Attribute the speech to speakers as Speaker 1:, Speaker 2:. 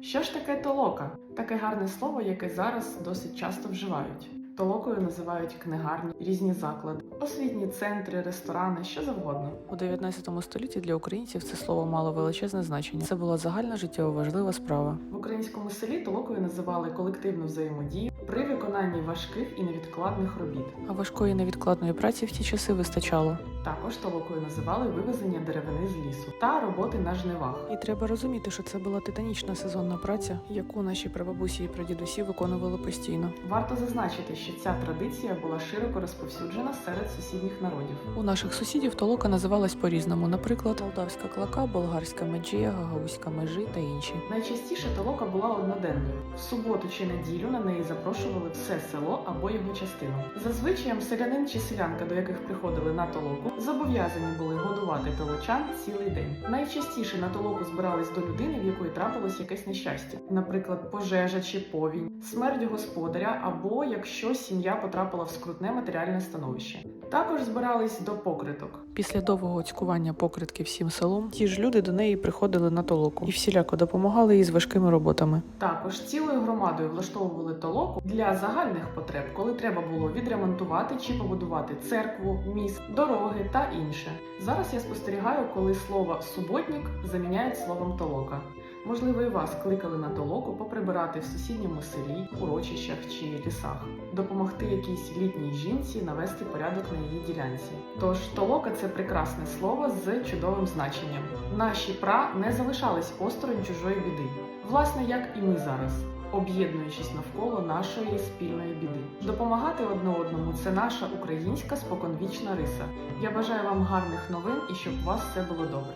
Speaker 1: Що ж таке толока? Таке гарне слово, яке зараз досить часто вживають. Толокою називають книгарні, різні заклади, освітні центри, ресторани, що завгодно. У 19 столітті для українців це слово мало величезне значення. Це була загальна життєво важлива справа. В українському селі толокою називали колективну взаємодію при виконанні важких і невідкладних робіт. А важкої невідкладної праці в ті часи вистачало. Також толокою називали вивезення деревини з лісу та роботи на жнивах. І треба розуміти, що це була титанічна сезонна праця, яку наші прабабусі і прадідусі виконували постійно. Варто зазначити, що ця традиція була широко розповсюджена серед сусідніх народів. У наших сусідів толока називалась по-різному, наприклад, молдавська клака, болгарська меджія, гагаузька межі та інші. Найчастіше толока була одноденною. В суботу чи неділю на неї запрошували все село або його частину. За звичаєм, селянин чи селянка, до яких приходили на толоку, зобов'язані були годувати толочан цілий день. Найчастіше на толоку збирались до людини, в якої трапилось якесь нещастя, наприклад, пожежа чи повінь, смерть господаря, або якщо сім'я потрапила в скрутне матеріальне становище. Також збирались до покриток. Після довгого цькування покритки всім селом, ті ж люди до неї приходили на толоку і всіляко допомагали їй з важкими роботами. Також цілою громадою влаштовували толоку для загальних потреб, коли треба було відремонтувати чи побудувати церкву, міст, дороги та інше. Зараз я спостерігаю, коли слово суботник заміняють словом толока. Можливо, і вас кликали на толоку поприбирати в сусідньому селі, урочищах чи лісах, допомогти якійсь літній жінці навести порядок на її ділянці. Тож толока це прекрасне слово з чудовим значенням. Наші пра не залишались осторонь чужої біди, власне, як і ми зараз. Об'єднуючись навколо нашої спільної біди, допомагати одне одному це наша українська споконвічна риса. Я бажаю вам гарних новин і щоб у вас все було добре.